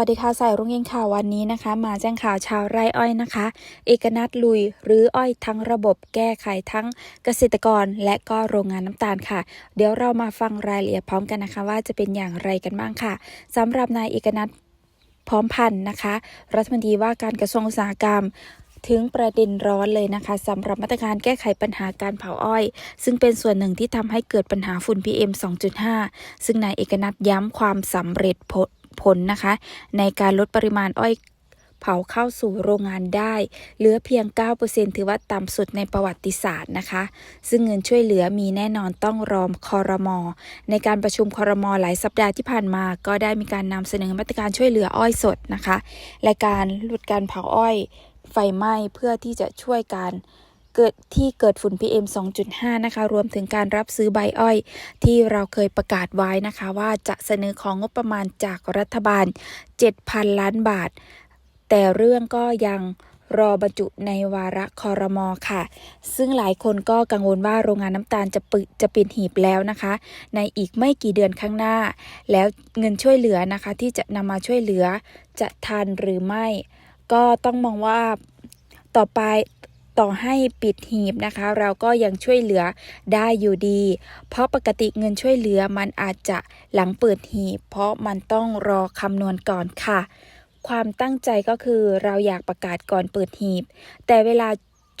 วัสดีค่ะสายรุ่งเย็นข่าววันนี้นะคะ มาแจ้งข่าวชาวไร่อ้อยนะคะ เอกนัทลุยหรืออ้อยทั้งระบบแก้ไขทั้งเกษตรกร และก็โรงงานน้ำตาลค่ะ เดี๋ยวเรามาฟังรายละเอียดพร้อมกันนะคะ ว่าจะเป็นอย่างไรกันบ้างค่ะสำหรับนายเอกนัทพร้อมพันธ์นะคะ รัฐมนตรีว่าการกระทรวงอุตสาหกรรมถึงประเด็นร้อนเลยนะคะสำหรับมาตรการแก้ไขปัญหาการเผาอ้อย ซึ่งเป็นส่วนหนึ่งที่ทำให้เกิดปัญหาฝุ่น PM 2.5 ซึ่งนายเอกนัทย้ำความสำเร็จผล ผลนะคะ ในการลดปริมาณอ้อยเผาเข้าสู่โรงงานได้ เหลือเพียง 9%ถือว่าต่ำสุดในประวัติศาสตร์นะคะ ซึ่งเงินช่วยเหลือมีแน่นอนต้องรอมคอรมอ ในการประชุมคอรมอหลายสัปดาห์ที่ผ่านมา ก็ได้มีการนำเสนอมาตรการช่วยเหลืออ้อยสดนะคะ และการลดการเผาอ้อยไฟไหม้เพื่อที่จะช่วยการ เกิดที่เกิดฝุ่น PM 2.5 นะคะ รวมถึงการรับซื้อใบอ้อย ที่เราเคยประกาศไว้นะคะ ว่าจะเสนอของงบประมาณจากรัฐบาล 7,000 ล้านบาท แต่เรื่องก็ยังรอบรรจุในวาระคอรมอค่ะ ซึ่งหลายคนก็กังวลว่าโรงงานน้ำตาลจะปิจะปิดหีบแล้วนะคะ ในอีกไม่กี่เดือนข้างหน้า แล้วเงินช่วยเหลือนะคะที่จะนำมาช่วยเหลือจะทันหรือไม่ ก็ต้องมองว่าต่อไป ต่อให้ปิดหีบนะคะ เราก็ยังช่วยเหลือได้อยู่ดี เพราะปกติเงินช่วยเหลือมันอาจจะหลังเปิดหีบ เพราะมันต้องรอคำนวณก่อนค่ะ ความตั้งใจก็คือเราอยากประกาศก่อนเปิดหีบ แต่เวลา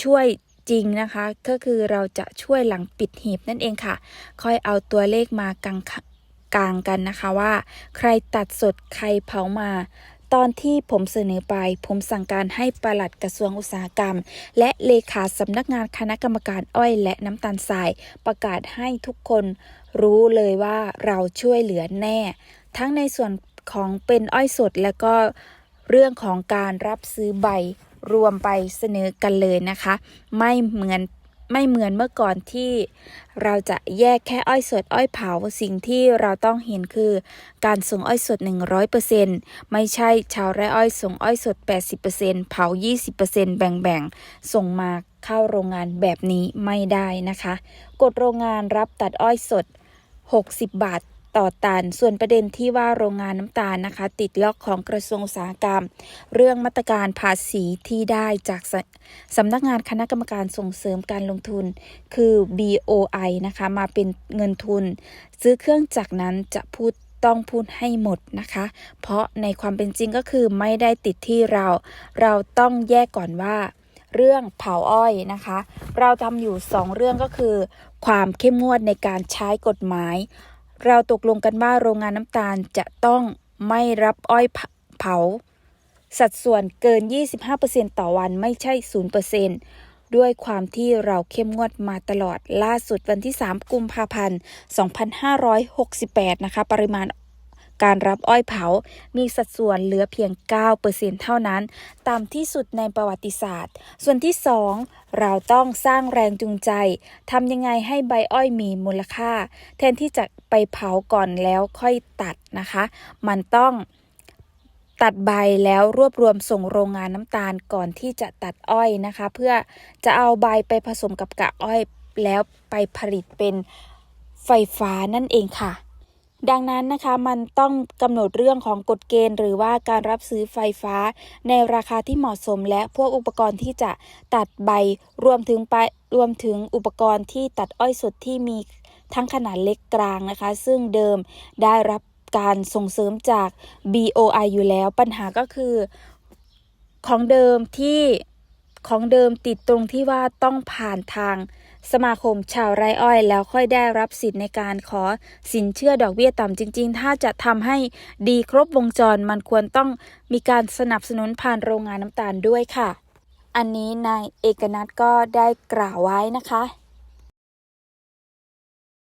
ช่วยจริงนะคะ ก็คือเราจะช่วยหลังปิดหีบนั่นเองค่ะ ค่อยเอาตัวเลขมากางกลางกันนะคะว่า ใครตัดสดใครเผามา ตอนที่ผมเสนอไป ผมสั่งการให้ปลัดกระทรวงอุตสาหกรรม และเลขาสำนักงานคณะกรรมการอ้อยและน้ำตาลทราย ประกาศให้ทุกคนรู้เลยว่าเราช่วยเหลือแน่ ทั้งในส่วนของเป็นอ้อยสดและก็เรื่องของการรับซื้อใบรวมไปเสนอกันเลยนะคะ ไม่เหมือน ไม่เหมือนเมื่อก่อนที่เราจะแยกแค่อ้อยสดอ้อยเผาสิ่งที่เราต้องเห็นคือ การส่งอ้อยสด 100%ไม่ใช่ชาวไร่อ้อยส่งอ้อยสด 80%เผา 20%แบ่งๆ ส่งมาเข้าโรงงานแบบนี้ไม่ได้นะคะ กฎโรงงานรับตัดอ้อยสด 60 บาท ต่อตัน ส่วนประเด็นที่ว่าโรงงานน้ำตาลนะคะ ติดล็อกของกระทรวงอุตสาหกรรม เรื่องมาตรการภาษีที่ได้จากสสำนักงานคณะกรรมการส่งเสริมการลงทุน คือ BOI นะคะมาเป็นเงินทุน ซื้อเครื่องจักรนั้นจะพูดต้องพูดให้หมดนะคะ เพราะในความเป็นจริงก็คือไม่ได้ติดที่เรา เราต้องแยกก่อนว่าเรื่องเผาอ้อยนะคะ เราทำอยู่ 2 เรื่องก็คือ ความเข้มงวดในการใช้กฎหมาย เราตกลงกันว่าโรงงานน้ำตาลจะต้องไม่รับอ้อยเผา สัดส่วนเกิน 25%ต่อวันไม่ใช่ 0%ด้วยความที่เราเข้มงวดมาตลอดล่าสุดวันที่ 3 กุมภาพันธ์ 2568 นะคะ ปริมาณ การรับอ้อยเผา มีสัดส่วนเหลือเพียง 9%เท่านั้น ต่ำที่สุดในประวัติศาสตร์ ส่วนที่ 2 เราต้องสร้างแรงจูงใจ ทำยังไงให้ใบอ้อยมีมูลค่า แทนที่จะไปเผาก่อนแล้วค่อยตัดนะคะ มันต้องตัดใบแล้วรวบรวมส่งโรงงานน้ำตาลก่อนที่จะตัดอ้อยนะคะ เพื่อจะเอาใบไปผสมกับกากอ้อยแล้วไปผลิตเป็นไฟฟ้านั่นเองค่ะ ดังนั้นนะคะมันต้องกำหนดเรื่องของกฎเกณฑ์ หรือว่าการรับซื้อไฟฟ้า ในราคาที่เหมาะสม และพวกอุปกรณ์ที่จะตัดใบรวมถึงไปรวมถึงอุปกรณ์ที่ตัดอ้อยสดที่มีทั้งขนาดเล็กกลางนะคะ ซึ่งเดิมได้รับการส่งเสริมจาก BOI อยู่แล้ว ปัญหาก็คือของเดิมที่ของเดิมติดตรงที่ว่าต้องผ่านทาง สมาคมชาวไร่อ้อยแล้วค่อยได้รับสิทธิ์ในการขอสินเชื่อดอกเบี้ยต่ำจริง ๆ ถ้าจะทำให้ดีครบวงจรมันควรต้องมีการสนับสนุนผ่านโรงงานน้ำตาลด้วยค่ะ อันนี้นายเอกนัทก็ได้กล่าวไว้นะคะ